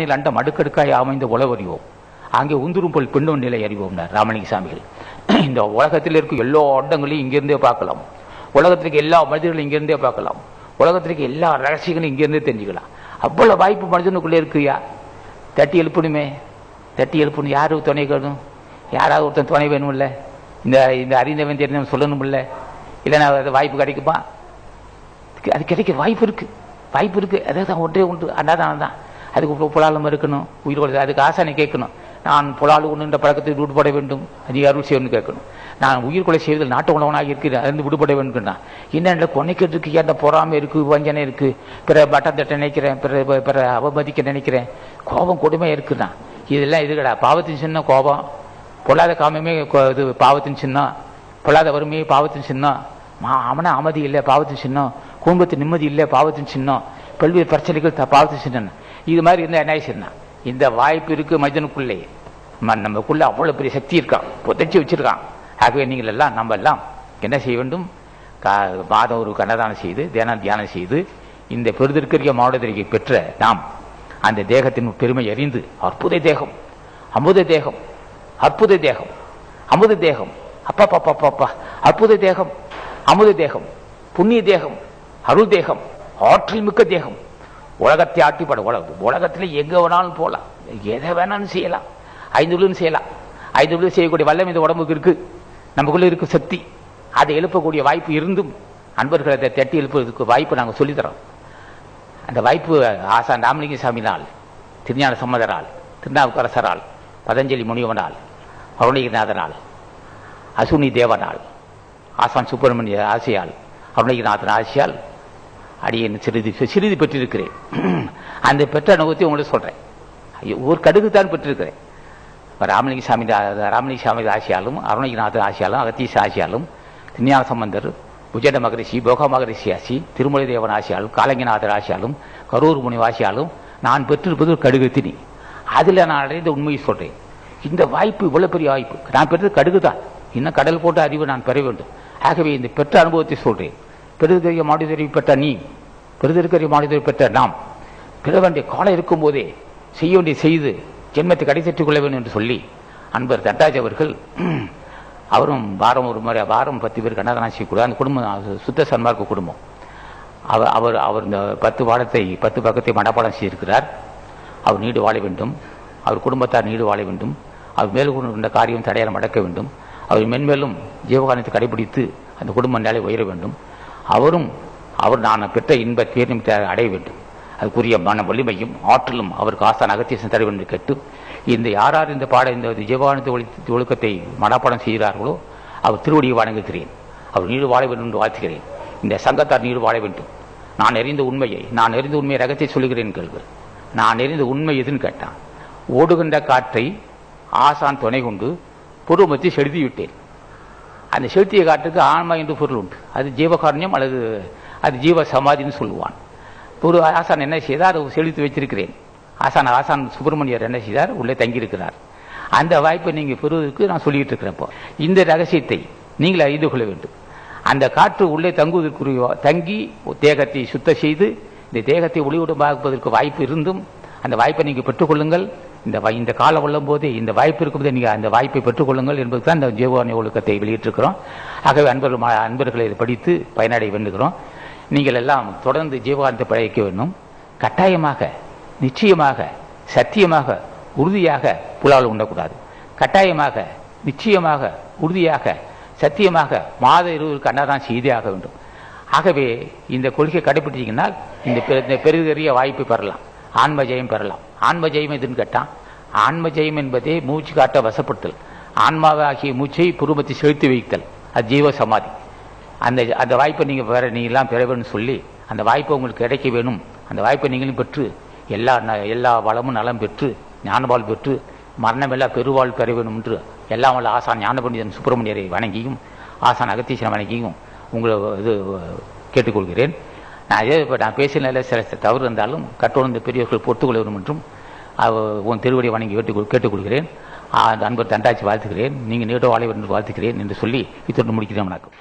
Neil அண்டம் அடுக்கடுக்காய் அமைந்த உளவறிவோம் அங்கே உந்துரும் போல் பெண்ணும் நிலை அறிவோம் ராமலிங்க சாமிகள். இந்த உலகத்தில் இருக்கும் எல்லா அண்டங்களையும் இங்கிருந்தே பார்க்கலாம். உலகத்திற்கு எல்லா மனிதர்களும் இங்கிருந்தே பார்க்கலாம். உலகத்திற்கு எல்லா ரகசியங்களும் இங்கிருந்தே தெரிஞ்சுக்கலாம். அவ்வளவு வாய்ப்பு மனிதனுக்குள்ளே இருக்குயா? தட்டி எழுப்பணுமே. தட்டி எழுப்பணும். யாரு துணை கேட்கணும்? யாராவது ஒருத்தன் துணை வேணும்ல இந்த இந்த அறிந்தவன் சொல்லணும் சொல்லணும்ல இல்லைன்னா அது வாய்ப்பு கிடைக்குமா? அது கிடைக்க வாய்ப்பு இருக்கு. வாய்ப்பு இருக்கு. அதான் ஒன்றே உண்டு அண்ணாதான் தான் அதுக்கு புலாலம் இருக்கணும். உயிர் கொடுத்து அதுக்கு ஆசானை கேட்கணும். நான் புலால் உண்ணுன்ற பழக்கத்தை விடுபட வேண்டும். நீ அருள் செய்யணும்னு கேட்கணும். நான் உயிர் கொலை செய்வதில் நாட்டு உணவனாக இருக்கிறேன். அதிலிருந்து விடுபட வேண்டும் என்னென்ன கொனைக்கிறதுக்கு இருக்கு பொறாமை இருக்குது வஞ்சனை இருக்குது பிற பட்டம் தட்ட நினைக்கிறேன் பிற பிற- அவமதிக்க நினைக்கிறேன். கோபம் கொடுமையா இருக்குண்ணா இதெல்லாம் இது கிடையாது பாவத்தின் சின்ன கோபம். பொல்லாத காமமே இது பாவத்தின் சின்னம். பொல்லாத வறுமையே பாவத்தின் சின்னம். மா அவனை அமைதி இல்லை பாவத்தின் சின்னம். குடும்பத்து நிம்மதி இல்லை பாவத்தின் சின்னம். பல்வேறு பிரச்சனைகள் பாவத்தின் சின்னம். இது மாதிரி இருந்தால் என்ன செய்யணும் இந்த வாய்ப்பு இருக்குது மனிதனுக்குள்ளே. ம- நமக்குள்ள அவ்வளோ பெரிய சக்தி இருக்கான் புதைச்சி வச்சிருக்கான். ஆகவே நீங்கள் எல்லாம் நம்ம எல்லாம் என்ன செய்ய வேண்டும்? கா- மாதம் ஒரு கன்னதானம் செய்து தியானம் தியானம் செய்து இந்த பெருதற்கரிய மாவட்டத்திற்கு பெற்ற நாம் அந்த தேகத்தின் பெருமை அறிந்து அற்புத தேகம் அமுத தேகம் அற்புத தேகம் அமுத தேகம் அப்பா பாப்பா பாப்பா அற்புத தேகம் அமுத தேகம் புண்ணிய தேகம் அருள் தேகம் ஆற்றல் மிக்க தேகம் உலகத்தை ஆட்டிப்பட உலகம் உலகத்தில் எங்கே வேணாலும் போகலாம் எதை வேணாலும் செய்யலாம். ஐந்துள்ளும் செய்யலாம். ஐந்துள்ளும் செய்யக்கூடிய வல்லம் இந்த உடம்புக்கு இருக்கு. நமக்குள்ளே இருக்கு சக்தி. அதை எழுப்பக்கூடிய வாய்ப்பு இருந்தும் அன்பர்களை அதை தட்டி எழுப்புவதற்கு வாய்ப்பு நாங்கள் சொல்லித்தரோம். அந்த வாய்ப்பு ஆசான் ராமலிங்க சாமினால் திருஞான சம்மதரால் திருநாவுக்கரசரால் பதஞ்சலி முனிவனால் அருணகிரிநாதனால் அசுனி தேவனால் ஆசான் சுப்பிரமணிய ஆசையால் அருணகிரிநாதன் ஆசையால் அடியேன் சிறிது சிறிது பெற்றிருக்கிறேன். அந்த பெற்ற அனுபவத்தை உங்களுக்கு சொல்றேன். ஐயோ, ஒரு கடுகு தான் பெற்றிருக்கிறேன். ராமலிங்க சாமி ராமலிங்க சாமி ஆசியாலும் அருணகிநாதன் ஆசியாலும் அகத்தீச ஆசியாலும் திருஞான சம்பந்தர் புஜட மகரிஷி போகா மகரிஷி ஆசி திருமலை தேவன் ஆசியாலும் காலங்கிநாதர் ஆசியாலும் கரூர் முனி ஆசியாலும் நான் பெற்றிருப்பது ஒரு கடுகு திணி. அதில் நான் அடைந்த உண்மையை சொல்றேன். இந்த வாய்ப்பு இவ்வளவு பெரிய வாய்ப்பு. நான் பெற்றது கடுகு தான் இன்னும் கடல் போட்ட அறிவு நான் பெற வேண்டும். ஆகவே இந்த பெற்ற அனுபவத்தை சொல்றேன். பெருதெரிய மாடுதறி பெற்ற நீ பெருதெருக்கரிய மாடுதறி பெற்ற நாம் பெற வேண்டிய காலம் இருக்கும் போதே செய்ய வேண்டிய செய்து ஜென்மத்தை கடைசெற்றுக் கொள்ள வேண்டும் என்று சொல்லி அன்பர் தட்டாஜ் அவர்கள் அவரும் வாரம் ஒரு முறை வாரம் பத்து பேர் கண்ணதாசி கூட அந்த குடும்பம் சுத்த சன்மார்க்க குடும்பம். அவர் அவர் அவர் இந்த பத்து பாடத்தை பத்து பக்கத்தை மனப்பாடம் செய்திருக்கிறார். அவர் நீடு வாழ வேண்டும். அவர் குடும்பத்தார் நீடு வாழ வேண்டும். அவர் மேல் கொண்ட காரியம் தடையாளம் அடக்க வேண்டும். அவர் மென்மேலும் ஜீவகாலத்தை கடைபிடித்து அந்த குடும்ப நிலை உயர வேண்டும். அவரும் அவர் நான் பெற்ற இன்ப பேரின்பத்தை அடைய வேண்டும். அதுக்குரிய மன வலிமையும் ஆற்றலும் அவருக்கு ஆசான் அகத்தியசன் தர வேண்டும் கேட்டு இந்த யார் யார் இந்த பாட இந்த ஜீவானந்த ஒளி- ஒழுக்கத்தை மனப்பாடம் செய்கிறார்களோ அவர் திருவடியை வணங்குகிறேன். அவர் நீடு வாழ வேண்டும் என்று வாழ்த்துகிறேன். இந்த சங்கத்தார் நீடு வாழ வேண்டும். நான் எறிந்த உண்மையை நான் அறிந்த உண்மையை ரகத்தை சொல்லுகிறேன் கேள்வி. நான் அறிந்த உண்மை எதுன்னு கேட்டான். ஓடுகின்ற காற்றை ஆசான் துணை கொண்டு புருவமத்தை செலுத்திவிட்டேன். அந்த செலுத்திய காற்றுக்கு ஆன்மா என்று பொருள் உண்டு. அது ஜீவகாரண்யம் அல்லது அது ஜீவ சமாதின்னு சொல்லுவான். ஒரு ஆசான் என்ன செய்தார்? செலுத்தி வச்சிருக்கிறேன். ஆசான் ஆசான் சுப்பிரமணியர் என்ன செய்தார்? உள்ளே தங்கியிருக்கிறார். அந்த வாய்ப்பை நீங்கள் பெறுவதற்கு நான் சொல்லிட்டு இருக்கிறேன் இப்போ. இந்த ரகசியத்தை நீங்கள் அறிந்து கொள்ள வேண்டும். அந்த காற்று உள்ளே தங்குவதற்குரிய தங்கி தேகத்தை சுத்த செய்து இந்த தேகத்தை ஒளிவுடமாக்குவதற்கு வாய்ப்பு இருந்தும் அந்த வாய்ப்பை நீங்கள் பெற்றுக்கொள்ளுங்கள் இந்த இந்த காலம் உள்ளம் போது இந்த வாய்ப்பு இருக்கும்போது நீங்கள் அந்த வாய்ப்பை பெற்றுக்கொள்ளுங்கள் என்பது தான் இந்த ஜீவானி ஒழுக்கத்தை வெளியிட்டிருக்கிறோம். ஆகவே அன்பர்கள் அன்பர்களை இதை படித்து பயனடைய வேண்டுகிறோம். நீங்கள் எல்லாம் தொடர்ந்து ஜீவகாந்தத்தை பழகிக்க வேண்டும். கட்டாயமாக நிச்சயமாக சத்தியமாக உறுதியாக புலால் உண்ணக்கூடாது. கட்டாயமாக நிச்சயமாக உறுதியாக சத்தியமாக மாத இருவருக்கு அன்னதான் செய்தே ஆக வேண்டும். ஆகவே இந்த கொள்கையை கடைபிடிச்சீங்கன்னா இந்த பெரிய இந்த வாய்ப்பை பெறலாம். ஆன்ம ஜெயம் பெறலாம். ஆன்ம ஜெயம் எதுன்னு கேட்டான் ஆன்ம ஜெயம் என்பதே மூச்சு காட்ட வசப்படுத்தல் ஆன்மாவாகிய மூச்சை புருமத்தை செலுத்தி வைத்தல். அது ஜீவ சமாதி அந்த அந்த வாய்ப்பை நீங்கள் வேற நீங்களாம் பெறவேன்னு சொல்லி அந்த வாய்ப்பை உங்களுக்கு கிடைக்க வேணும். அந்த வாய்ப்பை நீங்களும் பெற்று எல்லா ந- எல்லா வளமும் நலம் பெற்று ஞானவாள் பெற்று மரணமெல்லாம் பெருவாள் பெற வேணும் என்று எல்லாம் வல்ல ஆசான் ஞானபண்டிதன் சுப்பிரமணியரை வணங்கியும் ஆசான் அகத்தீசனை வணங்கியும் உங்களை இது கேட்டுக்கொள்கிறேன். நான் இதே இப்போ நான் பேசினால சில தவறு இருந்தாலும் கட்டுணர்ந்த பெரியவர்கள் பொறுத்துக்கொள்ள வேண்டும் என்றும் உன் திருவடி வணங்கி கேட்டு கேட்டுக்கொள்கிறேன். அந்த அன்பர் தண்டாச்சி வாழ்த்துக்கிறேன் நீங்கள் நீட்டோ வாழ வேண்டும் என்று வாழ்த்துக்கிறேன் என்று சொல்லி இத்துடன் முடிக்கிறேன். வணக்கம்.